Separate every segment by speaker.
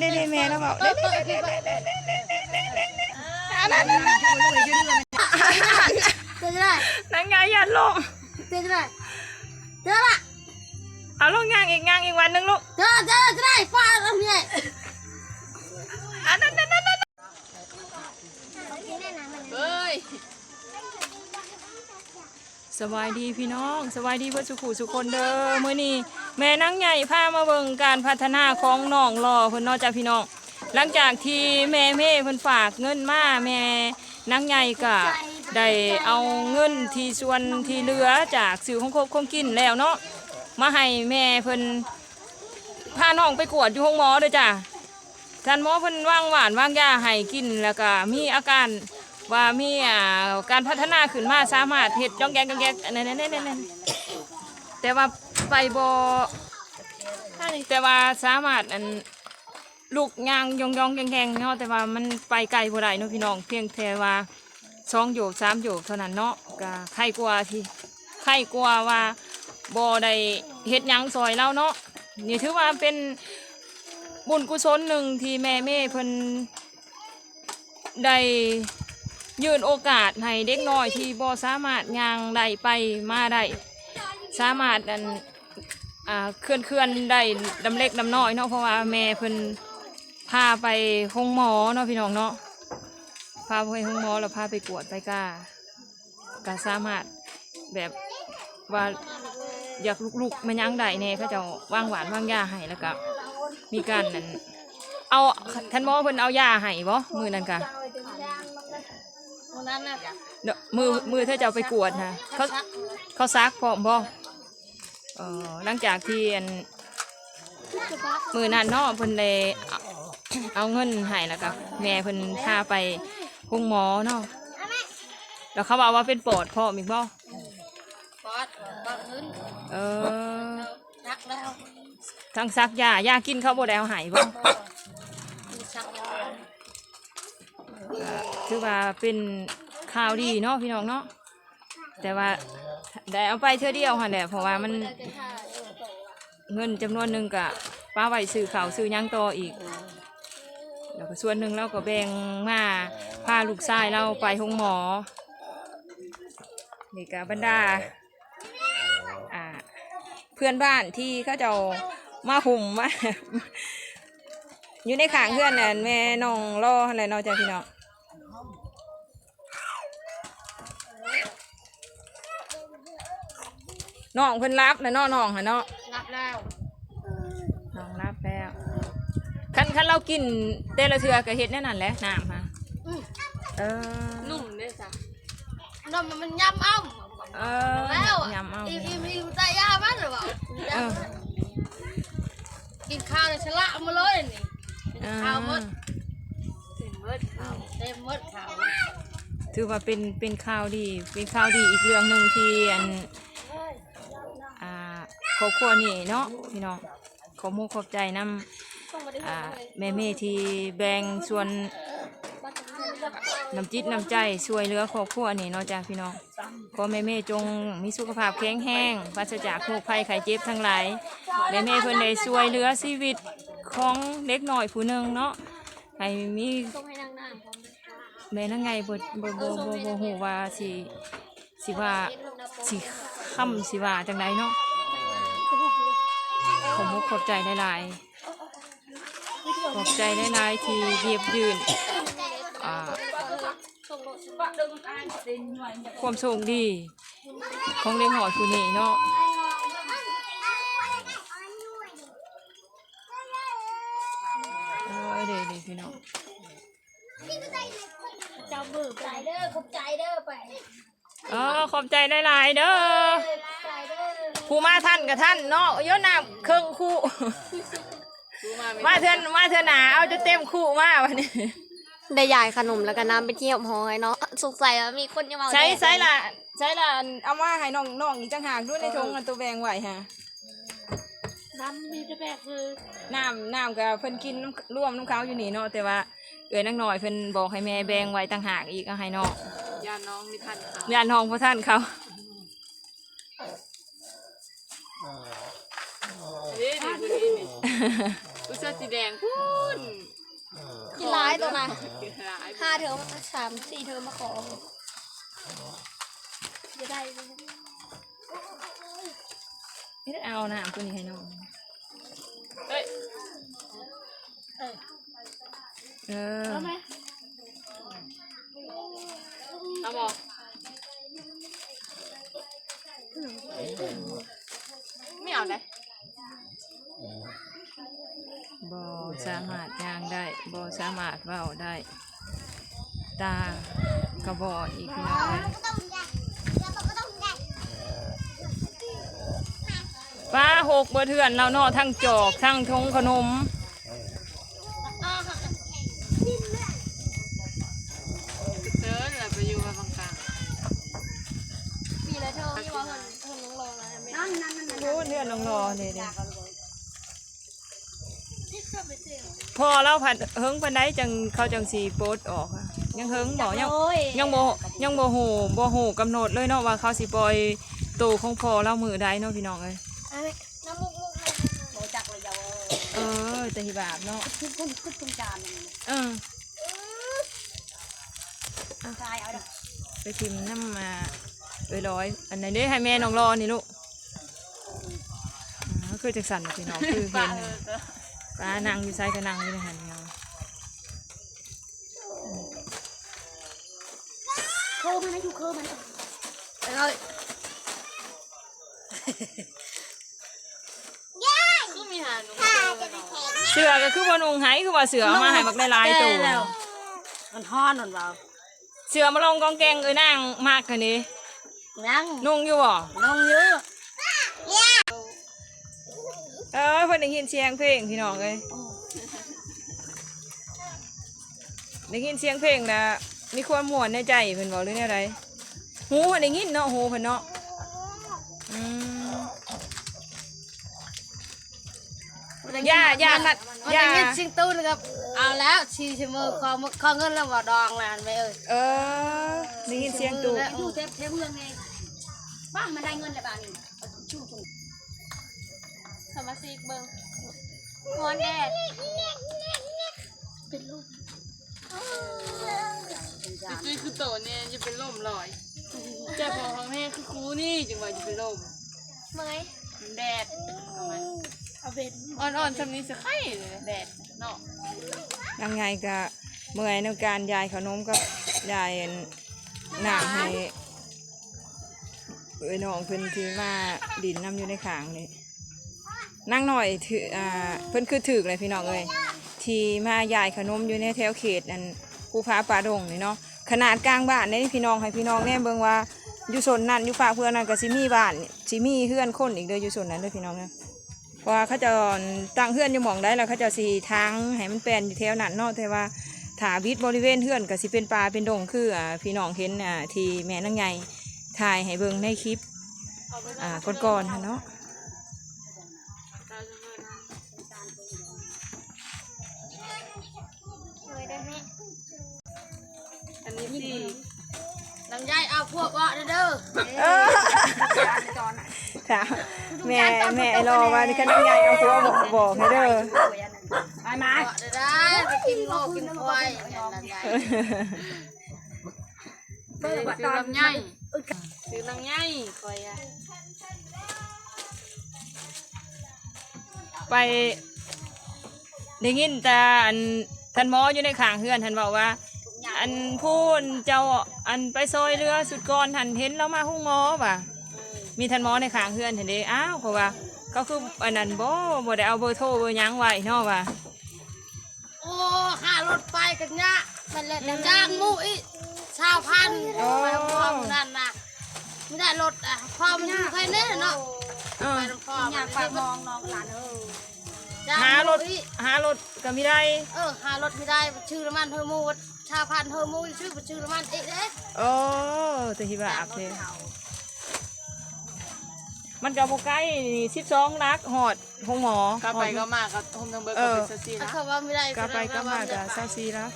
Speaker 1: เด้เด้แม่แล้วบอกเด้เด้เด้เด้เด้เด้เด้เด้เด้เด้อันนั้นนั่นนั่น
Speaker 2: เจอได้
Speaker 1: นั่นไงย่าลง
Speaker 2: เจอได้เจอละ
Speaker 1: เอาลงย่างอีกย่างอีกวันนึงลูก
Speaker 2: เจอเจอจอได้ฟ้าแล้วเนี่ย
Speaker 1: อันนั้นนั่นนั่นนั่น
Speaker 2: เฮ้ย
Speaker 1: สบายดีพี่น้องสบายดีเพื่อสุขุสุคนเด้อมื้อนี้ แม่นางใหญ่พามาเบิ่งการพัฒนาของน้องรอเพิ่นเนอกจากพี่น้อง หลังจากที่แม่เม่เพิ่นฝากเงินมาแม่นางใหญ่ก็ได้เอาเงินที่ส่วนที่เหลือจากสื่อของครบของกินแล้วเนาะมาให้แม่เพิ่นพาน้องไปกวดอยู่ห้องหมอเด้อจ้ะท่านหมอเพิ่นว่างหวานว่างยาให้กินแล้วก็มีอาการว่ามีอ่าการพัฒนาขึ้นมาสามารถเฮ็ดจ้องแกงจ้องแกงนั่นๆๆๆแต่ว่า ไปบ่แต่ว่าสามารถอันลูกยางยองยองแกงแกงเนาะแต่ว่ามันไปไกลบ่ได้เนาะพี่น้องเพียงแต่ว่าสองโยกสามโยกเท่านั้นเนาะก็ใครกลัวที่ใครกลัวว่าบ่ได้เฮ็ดหยังซอยเราเนาะนี่ถือว่าเป็นบุญกุศลหนึ่งที่แม่เม่เพิ่นได้ยื่นโอกาสให้เด็กน้อยที่บ่สามารถย่างได้ไปมาได้สามารถอัน อ่าเคลื่อนเคลื่อนๆได้ดำเล็กดำน้อยเนาะเพราะว่าแม่เพิ่นพาไปห้องหมอเนาะพี่น้องเนาะพาไปห้องหมอแล้วพาไปกวดไปกาก็สามารถแบบว่าอยากลุกๆมันยังได้แน่เขาเจะวางหวานวางยาให้แล้วก็มีการนั่นเอาท่านหมอเพิ่นเอายาให้บ่มือนั่นกะ
Speaker 2: วันนั้นน่ะ
Speaker 1: เดี๋ยวมือมือถ้าจะเอาไปกวดนะเขาเขาซักพร้อมบ่ เออหลังจากที่อันมือนั่นเนาะเพิ่นเลยเอาเอาเงินให้แล้วก็แม่เพิ่นพาไปห้องหมอเนาะแล้วเขาบอกว่าเป็นปอดพ่อมีบ่
Speaker 2: ปอดปอดขึ้น
Speaker 1: เออ
Speaker 2: ชักแล้ว
Speaker 1: ทั้งซักยายากินเขาบ่ได้เอาให้บ่
Speaker 2: ชักแล้ว
Speaker 1: ถือว่าเป็นข่าวดีเนาะพี่น้องเนาะ แต่ว่าได้เอาไปเท่าเดียวหั่นแหละเพราะว่ามันเงินจำนวนหนึ่งก็ป้าไว้ซื้อข้าวซื้อหยังต่ออีก แล้วก็ส่วนหนึ่งเราก็แบ่งมาพาลูกชายเราไปห้องหมอนี่ก็บรรดาอ่าเพื่อนบ้านที่เขาเจะมาหุ่มมา อยู่ในขางเพื่อนน่ะแม่น้องรออะไรเนาะจ้ะพี่น้อง น้องเพิ่นรับนะเนาะน้องค่ะเนาะ
Speaker 2: รับแล้ว
Speaker 1: น้องรับแล้วคันคันเรากินเตละเทือก็เฮ็ดแน่นั่นแหละน้ำค่ะเออ
Speaker 2: นุ่มเลยจ้ะนมมันย่ำอ้ำ
Speaker 1: เออ
Speaker 2: แล้ว
Speaker 1: ยำเอา
Speaker 2: อีอีอีใจยามันหรือเปล่า
Speaker 1: เออ
Speaker 2: กินข้าวเลยชะละมาเลยนี่
Speaker 1: เออ
Speaker 2: ข้าวมดเต็มมดข้าวเต็มมดข้าว
Speaker 1: ถือว่าเป็นเป็นข่าวดี เป็นข่าวดีอีกเรื่องหนึ่งที่อันอ่า ครอบครัวนี่เนาะพี่น้องขอมูขอบใจนำอ่าแม่เมที่แบ่งส่วนน้ำจิตน้ำใจช่วยเหลือครอบครัวนี่เนาะจ้ะพี่น้องขอแม่เมจงมีสุขภาพแข็งแรงปราศจากโรคภัยไข้เจ็บทั้งหลายแม่เมเพิ่นได้ช่วยเหลือชีวิตของเด็กหน่อยผู้หนึ่งเนาะให้มี
Speaker 2: ต้องให้นางน้ำพร้อม
Speaker 1: แม่นั่งไงบ่บ่บ่บ่บ่ฮู้ว่าสิสิว่าสิค่ำสิว่าจังไดเนาะ ขอบมุกขอบใจหลายๆขอบใจหลายๆที่เยียบยืนอ่าความโชคดี ของเลี้ยงหอยผู้นี้เนาะเออเด้ๆพี่น้อง
Speaker 2: เจ้ามือใจเด้อขอบใจเด้อไป
Speaker 1: เออขอบใจหลายๆเด้อ
Speaker 2: ใจเด้อ
Speaker 1: ผู้มาท่านกับท่านเนาะเยอะน้ำเครื่องคู่ มาเถื่อนมาเถื่อนหนาเอาจะเต็มคู่มาวันนี้
Speaker 2: ได้ยายขนมแล้วก็น้ำไปเที่ยวหอยเนาะสงสัยว่ามีคนจะมา
Speaker 1: ใช้ใช้ละใช้ละเอามาให้น้องน้องอีกจังหากด้วยในทงอันตัวแบงไหวฮะ
Speaker 2: น้ำมีแต่แบบคือ
Speaker 1: น้ำน้ำกับเพิ่นกินน้ำร่วมน้ำเขาอยู่นี่เนาะแต่ว่าเอ๋ยนักหน่อยเพิ่นบอกให้แม่แบงไว้ต่างหากอีกเอาให้น้อง
Speaker 3: ยาน้องมีทันเขา
Speaker 1: ญาติน้องพ่อท่านเขา
Speaker 3: เฮ้ยนี่คนนี้นี่ ผู้เสื้อสีแดงพูน
Speaker 2: กินร้ายตัวน่ะ
Speaker 3: หลาย
Speaker 2: ห้าเทอมสามสี่เทอมมาขอจะได้ไหม
Speaker 1: นี่เอาน้ำตัวนี้ให้น้อง
Speaker 3: เฮ้ย
Speaker 1: เออ
Speaker 2: เอาไหม
Speaker 3: เอาบอกไม่เอาเลย
Speaker 1: บอ สามารถย่างได้บอสามารถเว้าได้ ตากระบอดอีกพี่น้องป้าหกบ่เถื่อนเราเนาะทั้งจอกทั้งทงขนม
Speaker 3: เซิร์ชไปอยู่กับบางกลาง
Speaker 2: ปีละเทอมที่ว่าเพิ่นเพิ่นน้องรองนะแม่นั่นนั่นนั่น
Speaker 1: รู้เรื่องน้องรอเลยเด้
Speaker 2: ที่เข้าไปเสียง
Speaker 1: พอเราผัดเฮิงปันไดจังเขาจังสีโปดออกอะยังเฮิงบอกยัง
Speaker 2: โอ้ย
Speaker 1: ยังบ่ยังบ่ฮู้บ่ฮู้กำหนดเลยเนาะว่าเขาสิปล่อยตัวของพอเรามือใดเนาะพี่น้องเอ้ย
Speaker 2: อันนี้น้ำมุกมุกเลยโบจักเลยยาว
Speaker 1: เออแต่หิบาปเนาะ
Speaker 2: ขึ้นขึ้นขึ้นตรงจานนี่
Speaker 1: เออ
Speaker 2: ตายเอาดอก
Speaker 1: ไปทิมน้ำมาเอ้ยร้อยอันไหนเด้ให้แม่น้องรอนี่ลูกอ่าคือจังสั่นน่ะพี่น้องคือเห็น น่ะป้านั่งอยู่ไสก็นั่งอยู่ในหันเนาะ
Speaker 2: เคอมันนะอยู่เคอมันเลย
Speaker 3: คือมีหาหนุ่ม
Speaker 1: เสือก็คือบ่นุ่งไหคือว่าเสือเอามาให้บักหลายๆตัว
Speaker 2: มันฮ้อนมันเบา
Speaker 1: เสือมาลงกองแกงเอ้ยนางมากกันนี้
Speaker 2: ยัง
Speaker 1: นุ่งอยู่บ่
Speaker 2: น้องเยอะ
Speaker 1: เออเพิ่นได้ยินเสียงเพลงพี่น้องเอ้ยได้ยินเสียงเพลงนะมีความม่วนในใจเพิ่นบอกหรือแนวใดหูเพิ่นได้ยินเนาะหูเพิ่นเนาะอืมย่าย่านัด
Speaker 2: มัน
Speaker 1: ย่า
Speaker 2: จะเงินชิงตู้นะครับ เอาแล้วชีชิมือขอขอเงินแล้วว่าดองแล้วไม่เอ่ย
Speaker 1: เออได้ยินเสียงตู่
Speaker 2: อยู่เทปเทปเมืองไงบ้านมันได้เงินแต่บ้านนี่ชูตรงส มาชิกเบิ่งฮอนแดดเป็นลูก
Speaker 3: จุ้ยคือโตเนี่ยจะเป็นลมลอยเจ้าพ่อของแม่คือครูนี่จังหวะจะเป็นลม
Speaker 2: เมื่อย
Speaker 3: มันแดดทำไม
Speaker 2: เอาเป็น
Speaker 3: อ่อนๆทำนี้สะไข่เลยแดดเนาะ
Speaker 1: ยังไงก็เมื่อยในการยายขนมกับยายน้ำให้เอ้ยน้องเพิ่นที่มาดินน้ำอยู่ในขางนี่ นั่งหน่อยถืออ่าเพิ่นคือถือเลยพี่น้องเอ้ยที่มายายขนมอยู่ในแถวเขตอันภูผาป่าดงนี่เนาะขนาดกลางบ้านนี่พี่น้องให้พี่น้องแน่เบิ่งว่าอยู่สนนั่นอยู่ฝากเพื่อนนั่นก็สิมี่บ้านสิมี่เฮือนคนอีกเด้ออยู่สนนั้นเด้อพี่น้องเนาะเพราะว่าเขาจะตั้งเฮือนอยู่หมองได้แล้วเขาจะสีทางให้มันแปลนอยู่แถวนั้นเนาะแต่ว่าถาวิทบริเวณเฮือนก็สิเป็นป่าเป็นดงคืออ่าพี่น้องเห็นอ่าที่แม่นางใหญ่ถ่ายให้เบิ่งในคลิปอ่าก่อนๆหั้นเนาะ
Speaker 2: เลยได้ไหม
Speaker 3: อันนี้สิ
Speaker 2: ลำไยเอาพวกเบาะเด้อ
Speaker 1: ถามแม่แม่รอว่านี่คันนางใหญ่เอาผัวบอกบอกให้เด้อ
Speaker 2: ไปมาเบาะได้ไปกินโลกินควายลำไย
Speaker 3: ซื้อลำไยซื้อลำไยคอยอะ
Speaker 1: ไปได้ยินแต่อัน ท่านหมออยู่ในข้างเฮือนท่านบอกว่า อันพูนเจ้าอันไปซอยเรือสุดก่อนหันเห็นแล้วมาหุ้งหมอว่ะมีท่านหมอในข้างเฮือนเห็นเด้อ้าวเพราะว่าเขาคืออันนั้นบ่บ่ได้เอาเบอร์โทรเบอร์หยังไว้เนาะว่ะ
Speaker 2: โอ้ค่ารถไปกันเนี่ยมันเลยจ้างหมูอีชาวพันไปพร้อมนั่นนะไม่ได้รถอะพอมันอยู่แค่นี้เนาะ
Speaker 1: เออ
Speaker 2: ไปพร้อมอยากไปมองน้องหลานเออ
Speaker 1: หารถหารถก็ไม่ได้
Speaker 2: เออหารถไม่ได้ชื่อน้ำมันเธอมูชาวพันเธอมูชื่อชื่อน้ำมันเอ๊ะเด้
Speaker 1: โอ้แต่ที่ว่าอักเทมันก็บ่ใกล้นี่12ลักหอดห้องหมอก
Speaker 3: ลับไปก็มาก็ทมทั้งเบิร์ก็เป็นสตีนะ
Speaker 2: เขาว่าไม่ได้
Speaker 1: กลับไปก็มาก็24ลัก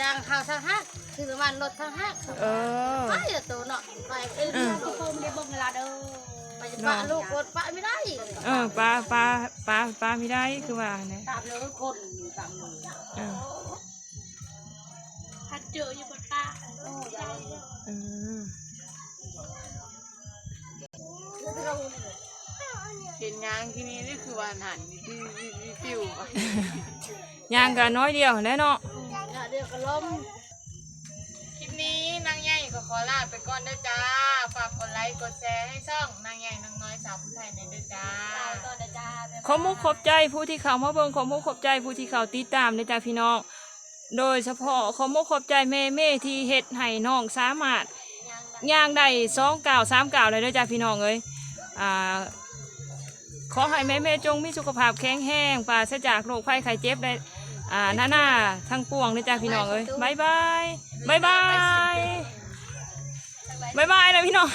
Speaker 2: จ้างข่าวทั้งห้าชื่อน้ำมันรถทั้งห้า
Speaker 1: เออ
Speaker 2: ไปเดี๋ยวตัวเนาะไปเออ ทุกคนได้บ่เวลาเด้อไปจะปะลูกคนปะไม่ได้
Speaker 1: เออปลาปลาปลาปลาไม่ได้คือว่าเนี่ย
Speaker 2: ตามเลยคนตามเลย
Speaker 1: เออ
Speaker 2: พัดเจออยู่บนปะโอ้ยาย
Speaker 1: เออ
Speaker 3: เห็นยางที่นี่นี่คือวานหันนี่ที่ที่ที่ฟิวอะ
Speaker 1: ย่างกันน้อยเดียวแน่เนาะ
Speaker 2: เดี๋ยวก็ล้ม
Speaker 3: คลิปนี้นางใหญ่ก็ขอลาไปก่อนเด้อจ้า ฝากกดไลค์กดแชร์ให้ช่องนางใหญ่นางน้อย สาวผู้ไทยในอยเด้อจ้า
Speaker 2: ตอนจ้า
Speaker 1: ขอมุกขอบใจผู้ที่เข้ามาเบิ่งขอมุกขอบใจผู้ที่เข้าติดตามนะจ๊ะพี่น้อง โดยเฉพาะขอมุกขอบใจแม่แม่ที่เฮ็ดให้น้องสามารถย่างได้สองก่าวสามก่าวเลยเด้อจ้ะพี่น้องเอ้ยอ่าขอให้แม่แม่จงมีสุขภาพแข็งแรงปราศจากโรคภัยไข้เจ็บได้อ่าหน้าหน้าทั้งปวงเลยจ้ะพี่น้องเอ้ยบายบายบายบายบายบายนะพี่น้อง